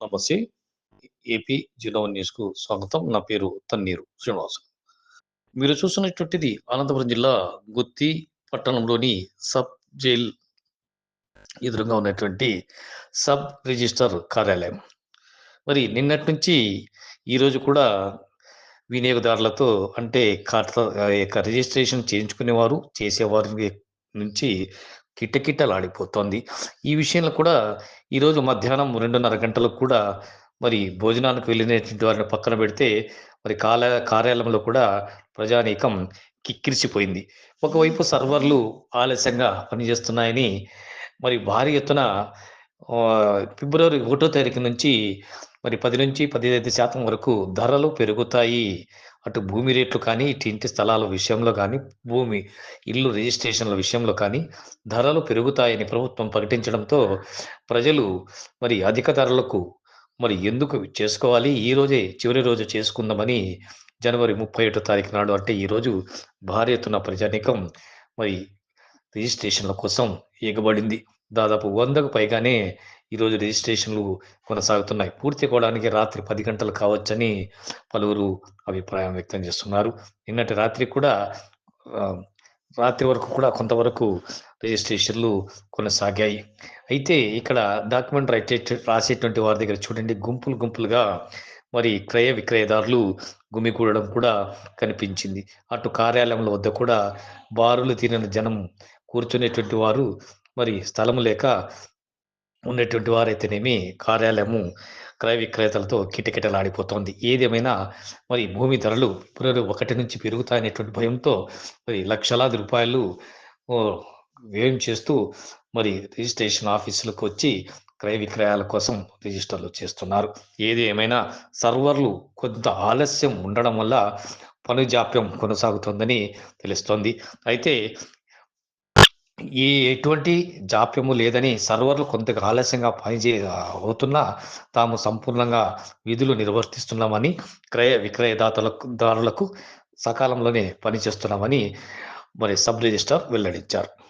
నమస్తే. AP Gino న్యూస్కు స్వాగతం. నా పేరు తన్నీరు శ్రీనివాస్. మీరు చూస్తున్నటువంటిది అనంతపురం జిల్లా గుత్తి పట్టణంలోని సబ్ జైల్ ఎదురుగా ఉన్నటువంటి సబ్ రిజిస్టర్ కార్యాలయం. మరి నిన్నటి నుంచి ఈరోజు కూడా వినియోగదారులతో అంటే ఖాతా యొక్క రిజిస్ట్రేషన్ చేయించుకునేవారు చేసేవారి నుంచి కిటకిటలాడిపోతోంది. ఈ విషయంలో కూడా ఈరోజు మధ్యాహ్నం రెండున్నర గంటలకు కూడా మరి భోజనానికి వెళ్ళినటువంటి వారిని పక్కన పెడితే మరి కాల కార్యాలయంలో కూడా ప్రజానీకం కిక్కిరిసిపోయింది. ఒకవైపు సర్వర్లు ఆలస్యంగా పనిచేస్తున్నాయని మరి భారీ ఎత్తున ఫిబ్రవరి ఒకటో తారీఖు నుంచి మరి పది నుంచి పదిహేను శాతం వరకు ధరలు పెరుగుతాయి. అటు భూమి రేట్లు కానీ ఇటు ఇంటి స్థలాల విషయంలో కానీ భూమి ఇల్లు రిజిస్ట్రేషన్ల విషయంలో కానీ ధరలు పెరుగుతాయని ప్రభుత్వం ప్రకటించడంతో ప్రజలు మరి అధిక ధరలకు మరి ఎందుకు చేసుకోవాలి? ఈ రోజే చివరి రోజు చేసుకుందామని జనవరి ముప్పై ఒకటో తారీఖు నాడు అంటే ఈరోజు భారీ ఎత్తున ప్రజానీకం మరి రిజిస్ట్రేషన్ల కోసం ఎగబడింది దాదాపు వందకు పైగానే ఈరోజు రిజిస్ట్రేషన్లు కొనసాగుతున్నాయి. పూర్తి కావడానికి రాత్రి పది గంటలు కావచ్చని పలువురు అభిప్రాయం వ్యక్తం చేస్తున్నారు. నిన్నటి రాత్రి కూడా రాత్రి వరకు కూడా కొంతవరకు రిజిస్ట్రేషన్లు కొనసాగాయి. అయితే ఇక్కడ డాక్యుమెంట్ రైట్ రాసేటువంటి వారి దగ్గర చూడండి. గుంపులు గుంపులుగా మరి క్రయ విక్రయదారులు గుమికూడడం కూడా కనిపించింది. అటు కార్యాలయంల వద్ద కూడా బారులు తీరిన జనం కూర్చునేటువంటి వారు మరి స్థలము లేక ఉన్నటువంటి వారైతేనేమి కార్యాలయము క్రయ విక్రేతలతో కిటకిటలాడిపోతోంది. ఏదేమైనా మరి భూమి ధరలు ఫిబ్రవరి ఒకటి నుంచి పెరుగుతాయనేటువంటి భయంతో మరి లక్షలాది రూపాయలు వ్యయం చేస్తూ మరి రిజిస్ట్రేషన్ ఆఫీసులకు వచ్చి క్రయ విక్రయాల కోసం రిజిస్టర్లు చేస్తున్నారు. ఏది ఏమైనా సర్వర్లు కొంత ఆలస్యం ఉండడం వల్ల పను జాప్యం కొనసాగుతోందని తెలుస్తోంది. అయితే ఈ ఎటువంటి జాప్యము లేదని సర్వర్లు కొంత ఆలస్యంగా పనిచే అవుతున్నా తాము సంపూర్ణంగా విధులు నిర్వర్తిస్తున్నామని క్రయ విక్రయదాతలకు దారులకు సకాలంలోనే పనిచేస్తున్నామని మరి సబ్ రిజిస్టర్ వెల్లడించారు.